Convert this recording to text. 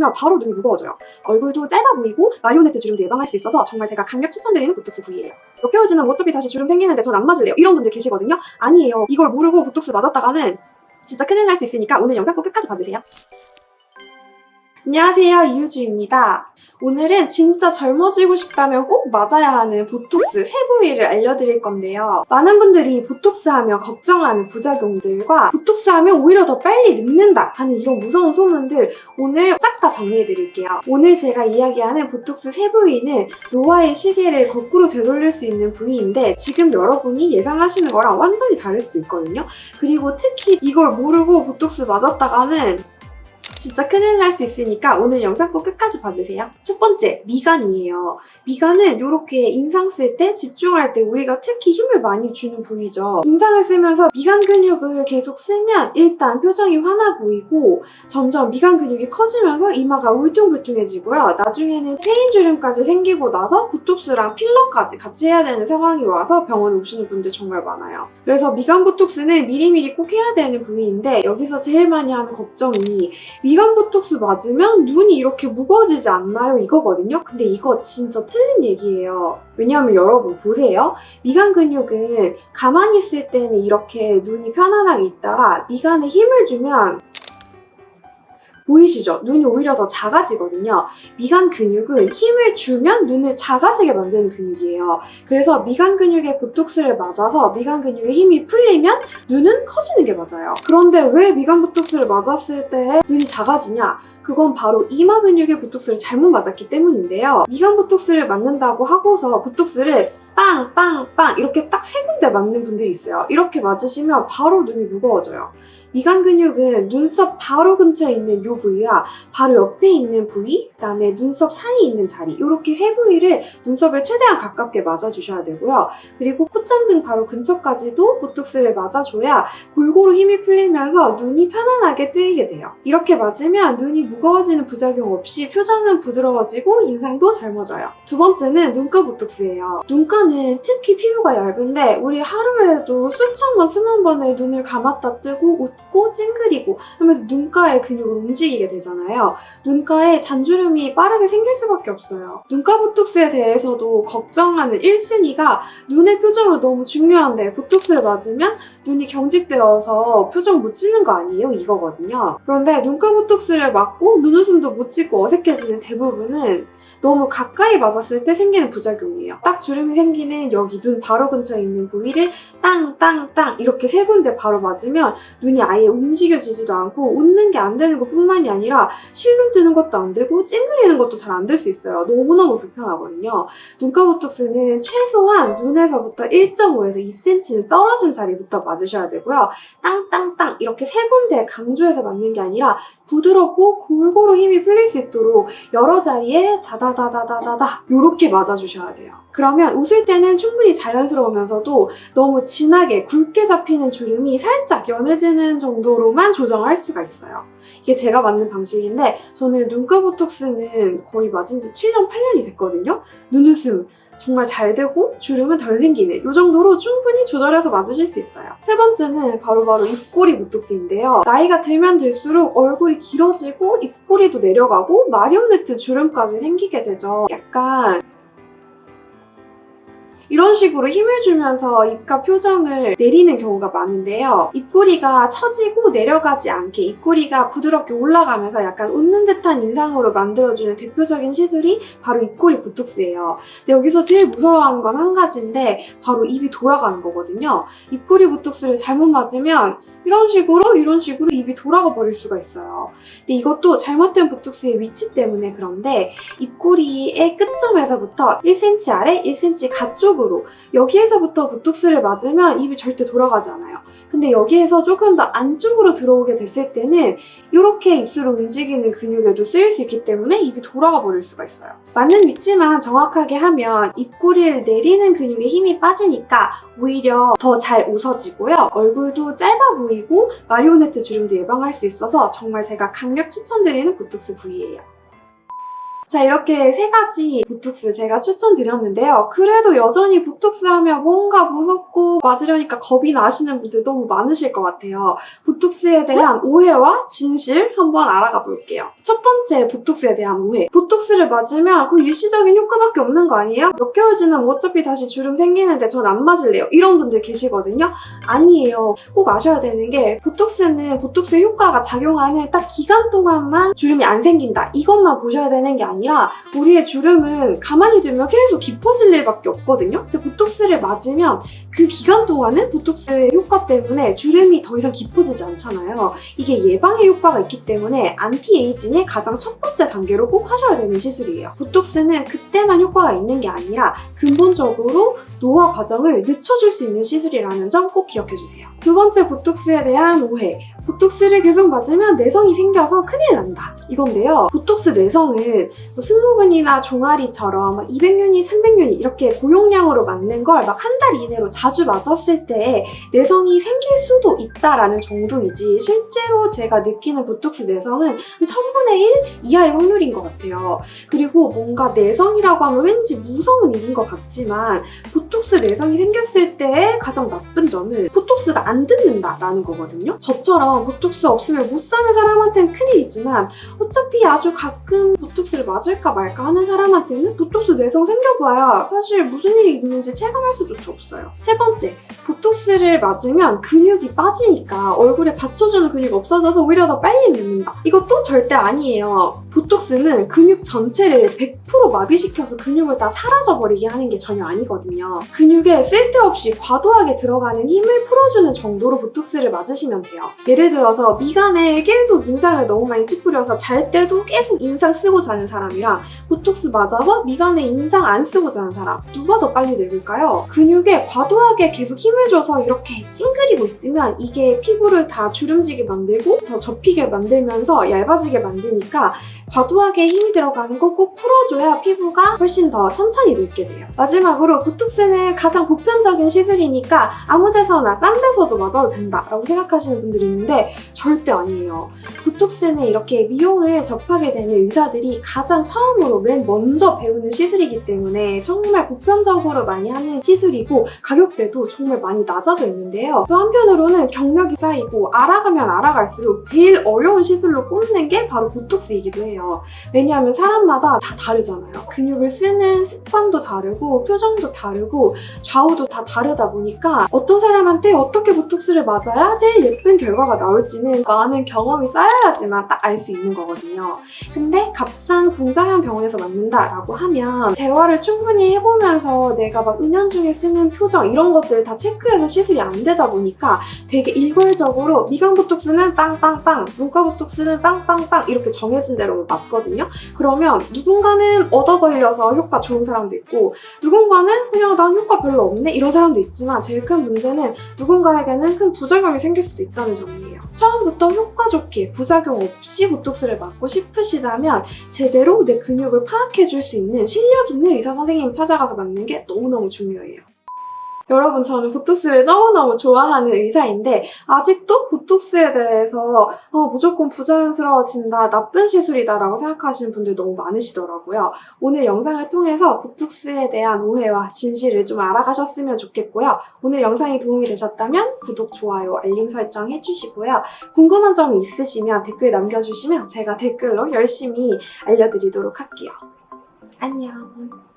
마시면 바로 눈이 무거워져요. 얼굴도 짧아 보이고 마리오네트 주름도 예방할 수 있어서 정말 제가 강력 추천드리는 보톡스 부위예요. 몇 개월 지나면 어차피 다시 주름 생기는데 전 안 맞을래요. 이런 분들 계시거든요. 아니에요. 이걸 모르고 보톡스 맞았다가는 진짜 큰일 날 수 있으니까 오늘 영상 꼭 끝까지 봐주세요. 안녕하세요. 이유주입니다. 오늘은 진짜 젊어지고 싶다면 꼭 맞아야 하는 보톡스 세 부위를 알려드릴 건데요. 많은 분들이 보톡스 하면 걱정하는 부작용들과 보톡스 하면 오히려 더 빨리 늙는다 하는 이런 무서운 소문들 오늘 싹 다 정리해드릴게요. 오늘 제가 이야기하는 보톡스 세 부위는 노화의 시계를 거꾸로 되돌릴 수 있는 부위인데 지금 여러분이 예상하시는 거랑 완전히 다를 수도 있거든요. 그리고 특히 이걸 모르고 보톡스 맞았다가는 진짜 큰일 날 수 있으니까 오늘 영상 꼭 끝까지 봐주세요. 첫 번째, 미간이에요. 미간은 이렇게 인상 쓸 때 집중할 때 우리가 특히 힘을 많이 주는 부위죠. 인상을 쓰면서 미간 근육을 계속 쓰면 일단 표정이 환해 보이고 점점 미간 근육이 커지면서 이마가 울퉁불퉁해지고요. 나중에는 페인 주름까지 생기고 나서 보톡스랑 필러까지 같이 해야 되는 상황이 와서 병원에 오시는 분들 정말 많아요. 그래서 미간 보톡스는 미리미리 꼭 해야 되는 부위인데 여기서 제일 많이 하는 걱정이 미간 보톡스 맞으면 눈이 이렇게 무거워지지 않나요? 이거거든요. 근데 이거 진짜 틀린 얘기예요. 왜냐하면 여러분 보세요. 미간 근육은 가만히 있을 때는 이렇게 눈이 편안하게 있다가 미간에 힘을 주면 보이시죠? 눈이 오히려 더 작아지거든요. 미간 근육은 힘을 주면 눈을 작아지게 만드는 근육이에요. 그래서 미간 근육에 보톡스를 맞아서 미간 근육에 힘이 풀리면 눈은 커지는 게 맞아요. 그런데 왜 미간 보톡스를 맞았을 때 눈이 작아지냐? 그건 바로 이마 근육에 보톡스를 잘못 맞았기 때문인데요. 미간 보톡스를 맞는다고 하고서 보톡스를 빵, 빵, 빵 이렇게 딱 세 군데 맞는 분들이 있어요. 이렇게 맞으시면 바로 눈이 무거워져요. 미간 근육은 눈썹 바로 근처에 있는 이 부위와 바로 옆에 있는 부위, 그다음에 눈썹 산이 있는 자리 이렇게 세 부위를 눈썹을 최대한 가깝게 맞아주셔야 되고요. 그리고 콧잔 등 바로 근처까지도 보톡스를 맞아줘야 골고루 힘이 풀리면서 눈이 편안하게 뜨이게 돼요. 이렇게 맞으면 눈이 무거워지는 부작용 없이 표정은 부드러워지고 인상도 젊어져요. 두 번째는 눈가 보톡스예요. 눈가는 특히 피부가 얇은데 우리 하루에도 수천 번, 수만 번을 눈을 감았다 뜨고 웃 고 찡그리고 하면서 눈가의 근육을 움직이게 되잖아요. 눈가에 잔주름이 빠르게 생길 수밖에 없어요. 눈가 보톡스에 대해서도 걱정하는 1순위가 눈의 표정은 너무 중요한데 보톡스를 맞으면 눈이 경직되어서 표정 못 짓는 거 아니에요? 이거거든요. 그런데 눈가 보톡스를 맞고 눈웃음도 못 짓고 어색해지는 대부분은 너무 가까이 맞았을 때 생기는 부작용이에요. 딱 주름이 생기는 여기 눈 바로 근처에 있는 부위를 땅땅땅 이렇게 세 군데 바로 맞으면 눈이 아예 움직여지지도 않고 웃는 게 안 되는 것 뿐만이 아니라 실눈 뜨는 것도 안 되고 찡그리는 것도 잘 안 될 수 있어요. 너무너무 불편하거든요. 눈가 보톡스는 최소한 눈에서부터 1.5에서 2cm는 떨어진 자리부터 맞으셔야 되고요. 땅땅땅 이렇게 세 군데 강조해서 맞는 게 아니라 부드럽고 골고루 힘이 풀릴 수 있도록 여러 자리에 다다다다다다다 이렇게 맞아주셔야 돼요. 그러면 웃을 때는 충분히 자연스러우면서도 너무 진하게 굵게 잡히는 주름이 살짝 연해지는 정도 로만 조정할 수가 있어요. 이게 제가 맞는 방식인데 저는 눈가 보톡스는 거의 맞은 지 7년, 8년이 됐거든요. 눈웃음 정말 잘 되고 주름은 덜 생기는 이 정도로 충분히 조절해서 맞으실 수 있어요. 세 번째는 바로바로 입꼬리 보톡스인데요. 나이가 들면 들수록 얼굴이 길어지고 입꼬리도 내려가고 마리오네트 주름까지 생기게 되죠. 약간 이런 식으로 힘을 주면서 입가 표정을 내리는 경우가 많은데요. 입꼬리가 처지고 내려가지 않게 입꼬리가 부드럽게 올라가면서 약간 웃는 듯한 인상으로 만들어주는 대표적인 시술이 바로 입꼬리 보톡스예요. 근데 여기서 제일 무서워하는 건 한 가지인데 바로 입이 돌아가는 거거든요. 입꼬리 보톡스를 잘못 맞으면 이런 식으로 이런 식으로 입이 돌아가 버릴 수가 있어요. 근데 이것도 잘못된 보톡스의 위치 때문에 그런데 입꼬리의 끝점에서부터 1cm 아래, 1cm 가쪽 으로 여기에서부터 보톡스를 맞으면 입이 절대 돌아가지 않아요. 근데 여기에서 조금 더 안쪽으로 들어오게 됐을 때는 이렇게 입술을 움직이는 근육에도 쓰일 수 있기 때문에 입이 돌아가 버릴 수가 있어요. 맞는 위치만 정확하게 하면 입꼬리를 내리는 근육에 힘이 빠지니까 오히려 더 잘 웃어지고요. 얼굴도 짧아 보이고 마리오네트 주름도 예방할 수 있어서 정말 제가 강력 추천드리는 보톡스 부위예요. 자, 이렇게 세 가지 보톡스 제가 추천드렸는데요. 그래도 여전히 보톡스 하면 뭔가 무섭고 맞으려니까 겁이 나시는 분들 너무 많으실 것 같아요. 보톡스에 대한 오해와 진실 한번 알아가 볼게요. 첫 번째 보톡스에 대한 오해. 보톡스를 맞으면 그 일시적인 효과밖에 없는 거 아니에요? 몇 개월 지나면 어차피 다시 주름 생기는데 전 안 맞을래요. 이런 분들 계시거든요. 아니에요. 꼭 아셔야 되는 게 보톡스는 보톡스의 효과가 작용하는 딱 기간 동안만 주름이 안 생긴다. 이것만 보셔야 되는 게 아니 라 우리의 주름은 가만히 두면 계속 깊어질 일밖에 없거든요. 근데 보톡스를 맞으면 그 기간 동안은 보톡스의 효과 때문에 주름이 더 이상 깊어지지 않잖아요. 이게 예방의 효과가 있기 때문에 안티에이징의 가장 첫 번째 단계로 꼭 하셔야 되는 시술이에요. 보톡스는 그때만 효과가 있는 게 아니라 근본적으로 노화 과정을 늦춰줄 수 있는 시술이라는 점 꼭 기억해 주세요. 두 번째 보톡스에 대한 오해. 보톡스를 계속 맞으면 내성이 생겨서 큰일 난다. 이건데요. 보톡스 내성은 뭐 승모근이나 종아리처럼 막 200유닛, 300유닛 이렇게 고용량으로 맞는 걸 막 한 달 이내로 자주 맞았을 때 내성이 생길 수도 있다라는 정도이지 실제로 제가 느끼는 보톡스 내성은 한 1000분의 1 이하의 확률인 것 같아요. 그리고 뭔가 내성이라고 하면 왠지 무서운 일인 것 같지만 보톡스 내성이 생겼을 때의 가장 나쁜 점은 보톡스가 안 듣는다라는 거거든요. 저처럼 보톡스 없으면 못 사는 사람한테는 큰일이지만 어차피 아주 가끔 보톡스를 맞을까 말까 하는 사람한테는 보톡스 내성 생겨봐야 사실 무슨 일이 있는지 체감할 수조차 없어요. 세 번째, 보톡스를 맞으면 근육이 빠지니까 얼굴에 받쳐주는 근육이 없어져서 오히려 더 빨리 늙는다. 이것도 절대 아니에요. 보톡스는 근육 전체를 100% 마비시켜서 근육을 다 사라져버리게 하는 게 전혀 아니거든요. 근육에 쓸데없이 과도하게 들어가는 힘을 풀어주는 정도로 보톡스를 맞으시면 돼요. 예를 들어서 미간에 계속 인상을 너무 많이 찌푸려서 잘 때도 계속 인상 쓰고 자는 사람이랑 보톡스 맞아서 미간에 인상 안 쓰고 자는 사람 누가 더 빨리 늙을까요? 근육에 과도하게 계속 힘을 줘서 이렇게 찡그리고 있으면 이게 피부를 다 주름지게 만들고 더 접히게 만들면서 얇아지게 만드니까 과도하게 힘이 들어가는 거 꼭 풀어줘야 피부가 훨씬 더 천천히 늙게 돼요. 마지막으로 보톡스는 가장 보편적인 시술이니까 아무 데서나 싼 데서도 맞아도 된다 라고 생각하시는 분들이 있는데 절대 아니에요. 보톡스는 이렇게 미용을 접하게 되는 의사들이 가장 처음으로 맨 먼저 배우는 시술이기 때문에 정말 보편적으로 많이 하는 시술이고 가격대도 정말 많이 낮아져 있는데요. 또 한편으로는 경력이 쌓이고 알아가면 알아갈수록 제일 어려운 시술로 꼽는 게 바로 보톡스이기도 해요. 왜냐하면 사람마다 다 다르잖아요. 근육을 쓰는 습관도 다르고 표정도 다르고 좌우도 다 다르다 보니까 어떤 사람한테 어떻게 보톡스를 맞아야 제일 예쁜 결과가 나올지는 많은 경험이 쌓여야지만 딱 알 수 있는 거거든요. 근데 값싼 공장형 병원에서 맞는다라고 하면 대화를 충분히 해보면서 내가 막 은연중에 쓰는 표정 이런 것들 다 체크해서 시술이 안 되다 보니까 되게 일괄적으로 미간 보톡스는 빵빵빵, 눈가 보톡스는 빵빵빵 이렇게 정해진 대로 맞거든요. 그러면 누군가는 얻어 걸려서 효과 좋은 사람도 있고 누군가는 그냥 난 효과 별로 없네 이런 사람도 있지만 제일 큰 문제는 누군가에게는 큰 부작용이 생길 수도 있다는 점이에요. 처음부터 효과 좋게 부작용 없이 보톡스를 맞고 싶으시다면 제대로 내 근육을 파악해 줄 수 있는 실력 있는 의사 선생님을 찾아가서 맞는 게 너무너무 중요해요. 여러분, 저는 보톡스를 너무너무 좋아하는 의사인데, 아직도 보톡스에 대해서 어, 무조건 부자연스러워진다, 나쁜 시술이다 라고 생각하시는 분들 너무 많으시더라고요. 오늘 영상을 통해서 보톡스에 대한 오해와 진실을 좀 알아가셨으면 좋겠고요. 오늘 영상이 도움이 되셨다면 구독, 좋아요, 알림 설정 해주시고요. 궁금한 점이 있으시면 댓글 남겨주시면 제가 댓글로 열심히 알려드리도록 할게요. 안녕.